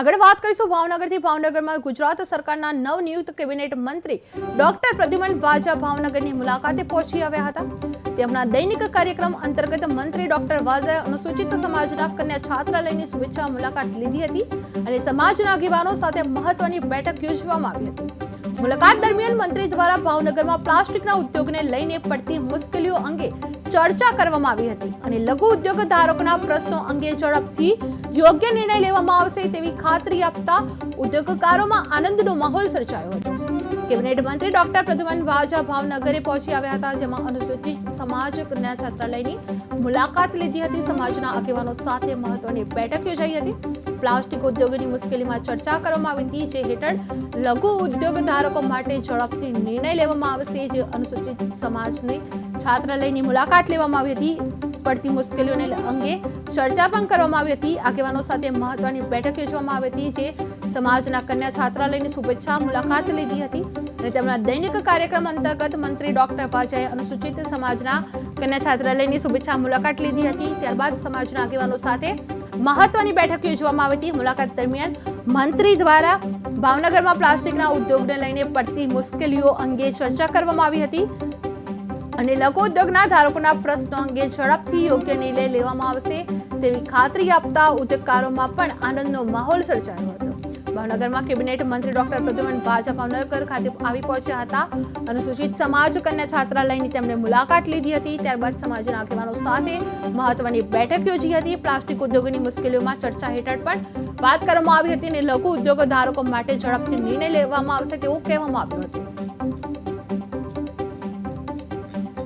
આગળ વાત કરીશું ભાવનગરથી. ભાવનગરમાં ગુજરાત સરકારના નવનિયુક્ત કેબિનેટ મંત્રી ડોક્ટર પ્રદ્યુમન વાજા ભાવનગરની મુલાકાતે પહોંચી આવ્યા હતા. તેમના દૈનિક કાર્યક્રમ અંતર્ગત મંત્રી ડોક્ટર વાજાએ અનુસૂચિત સમાજના કન્યા છાત્રાલયની શુભેચ્છા મુલાકાત લીધી હતી અને સમાજના આગેવાનો સાથે મહત્વની બેઠક યોજવામાં આવી હતી. મુલાકાત દરમિયાન મંત્રી દ્વારા ભાવનગરમાં પ્લાસ્ટિકના ઉદ્યોગને લઈને પડતી મુશ્કેલીઓ અંગે ચર્ચા કરવામાં આવી હતી અને લઘુ ઉદ્યોગ ધારકોના પ્રશ્નો અંગે ઝડપથી યોગ્ય નિર્ણય લેવામાં આવશે તેવી ખાતરી આપતા ઉદ્યોગકારોમાં આનંદનો માહોલ સર્જાયો હતો. કેબિનેટ મંત્રી ડોક્ટર પ્રદ્યુમન વાજા ભાવનગરે પહોંચી આવ્યા હતા, જેમાં અનુસૂચિત સમાજ કન્યા છાત્રાલયની મુલાકાત લીધી હતી. સમાજના આગેવાનો સાથે મહત્વની બેઠક યોજાઈ હતી. પ્લાસ્ટિક ઉદ્યોગની મુશ્કેલીમાં ચર્ચા કરવામાં આવી હતી, જે હેઠળ લઘુ ઉદ્યોગ ધારકો માટે ઝડપથી નિર્ણય લેવામાં આવશે, જે અનુસૂચિત સમાજની છાત્રાલયની મુલાકાત લેવામાં આવી હતી. પડતી મુશ્કેલીઓને અંગે ચર્ચા પણ કરવામાં આવી હતી. આગેવાનો સાથે મહત્વની બેઠક યોજવામાં આવી હતી, જે સમાજના કન્યા છાત્રાલયની શુભેચ્છા મુલાકાત લીધી હતી અને તેમના દૈનિક કાર્યક્રમ અંતર્ગત મંત્રી ડોક્ટર પાજાએ અનુસૂચિત સમાજના કન્યા છાત્રાલયની શુભેચ્છા મુલાકાત લીધી હતી. ત્યારબાદ સમાજના આગેવાનો સાથે મહત્વની બેઠક યોજવામાં આવી હતી. મુલાકાત દરમિયાન મંત્રી દ્વારા ભાવનગરમાં પ્લાસ્ટિકના ઉદ્યોગને લઈને પડતી મુશ્કેલીઓ અંગે ચર્ચા કરવામાં આવી હતી અને લઘુ ઉદ્યોગના ધારકોના પ્રશ્નો અંગે ઝડપથી યોગ્ય નિર્ણય લેવામાં આવશે તેવી ખાતરી આપતા ઉદ્યોગકારોમાં પણ આનંદનો માહોલ સર્જાયો હતો. ભાવનગરમાં કેબિનેટ મંત્રી ડોક્ટર પ્રદ્યુમન વાજા ભાવનગર ખાતે આવી પહોંચ્યા હતા અનુસૂચિત સમાજ કન્યા છાત્રાલયની તેમણે મુલાકાત લીધી હતી. ત્યારબાદ સમાજના આગેવાનો સાથે મહત્વની બેઠક યોજી હતી. પ્લાસ્ટિક ઉદ્યોગની મુશ્કેલીઓમાં ચર્ચા હેઠળ પણ વાત કરવામાં આવી હતી અને લઘુ ઉદ્યોગ ધારકો માટે ઝડપથી નિર્ણય લેવામાં આવશે તેવું કહેવામાં આવ્યું હતું.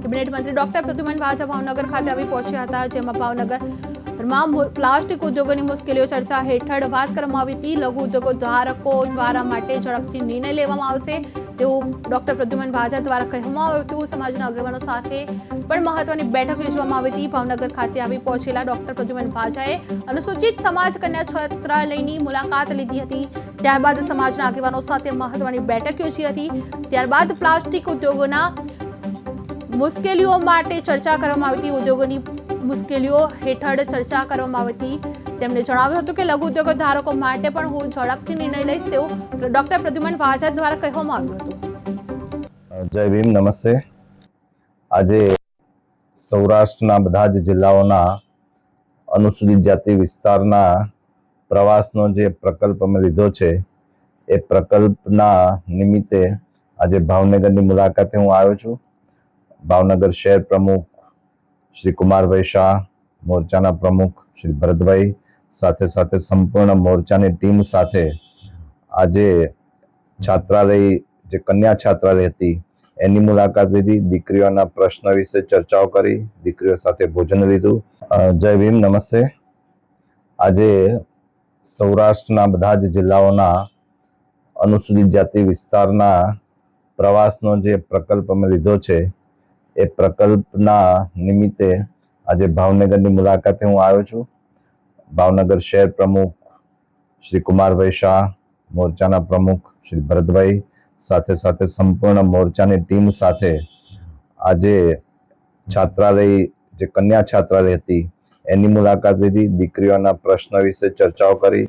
કેબિનેટ મંત્રી ડોક્ટર પ્રદ્યુમન વાજા ભાવનગર ખાતે આવી પહોંચ્યા હતા, જેમાં ભાવનગરમાં મુ- પ્લાસ્ટિક ઉદ્યોગોની મુશ્કેલીઓ ચર્ચા હેઠળ વાત કરવામાં આવી હતી. લઘુ ઉદ્યોગો ધારકો દ્વારા માટે ઝડપથી નિર્ણય લેવામાં આવશે તેવું ડોક્ટર પ્રદ્યુમન ભાજા દ્વારા કહેવામાં આવ્યું હતું. સમાજના આગેવાનો સાથે પણ મહત્વની બેઠક યોજવામાં આવી હતી. ભાવનગર ખાતે આવી પહોંચેલા ડોક્ટર પ્રદ્યુમન ભાજાએ અનુસૂચિત સમાજ કન્યા છાત્રાલયની મુલાકાત લીધી હતી. ત્યારબાદ સમાજના આગેવાનો સાથે મહત્વની બેઠક યોજી હતી. ત્યારબાદ પ્લાસ્ટિક ઉદ્યોગોના મુશ્કેલીઓ માટે ચર્ચા કરવામાં આવી હતી. ઉદ્યોગોની મુશ્કેલીઓ હેઠળ ચર્ચા કરવામાં આવી હતી. તેમણે જણાવ્યું હતું કે લઘુ ઉદ્યોગ ધારકો માટે પણ હું ઝડપથી નિર્ણય લઈશ તેવું ડોક્ટર પ્રદ્યુમન વાજા દ્વારા કહેવામાં આવ્યું હતું. જય ભીમ, નમસ્તે. આજે સૌરાષ્ટ્રના બધા જ જિલ્લાઓના અનુસૂચિત જાતિ વિસ્તારના પ્રવાસનો જે પ્રકલ્પ અમે લીધો છે, એ પ્રકલ્પના નિમિત્તે આજે ભાવનગરની મુલાકાતે હું આવ્યો છું. ભાવનગર શહેર પ્રમુખ શ્રી કુમારભાઈ શાહ, મોરચાના પ્રમુખ શ્રી ભરતભાઈ, સાથે સાથે સંપૂર્ણ મોરચાની ટીમ સાથે આજે છાત્રાલય, જે કન્યા છાત્રાલય હતી, એની મુલાકાત લીધી. દીકરીઓના પ્રશ્ન વિશે ચર્ચાઓ કરી. દીકરીઓ સાથે ભોજન લીધું. જય ભીમ, નમસ્તે. આજે સૌરાષ્ટ્રના બધા જ જિલ્લાઓના અનુસૂચિત જાતિ વિસ્તારના પ્રવાસનો જે પ્રકલ્પ અમે લીધો છે એ પ્રકલ્પના નિમિત્તે આજે ભાવનગરની મુલાકાતે હું આવ્યો છું. ભાવનગર શહેર પ્રમુખ શ્રી કુમારભાઈ શાહ, મોરચાના પ્રમુખ શ્રી ભરતભાઈ, સાથે સાથે સંપૂર્ણ મોરચાની ટીમ સાથે આજે છાત્રાલય, જે કન્યા છાત્રાલય હતી, એની મુલાકાત લીધી. દીકરીઓના પ્રશ્ન વિશે ચર્ચાઓ કરી.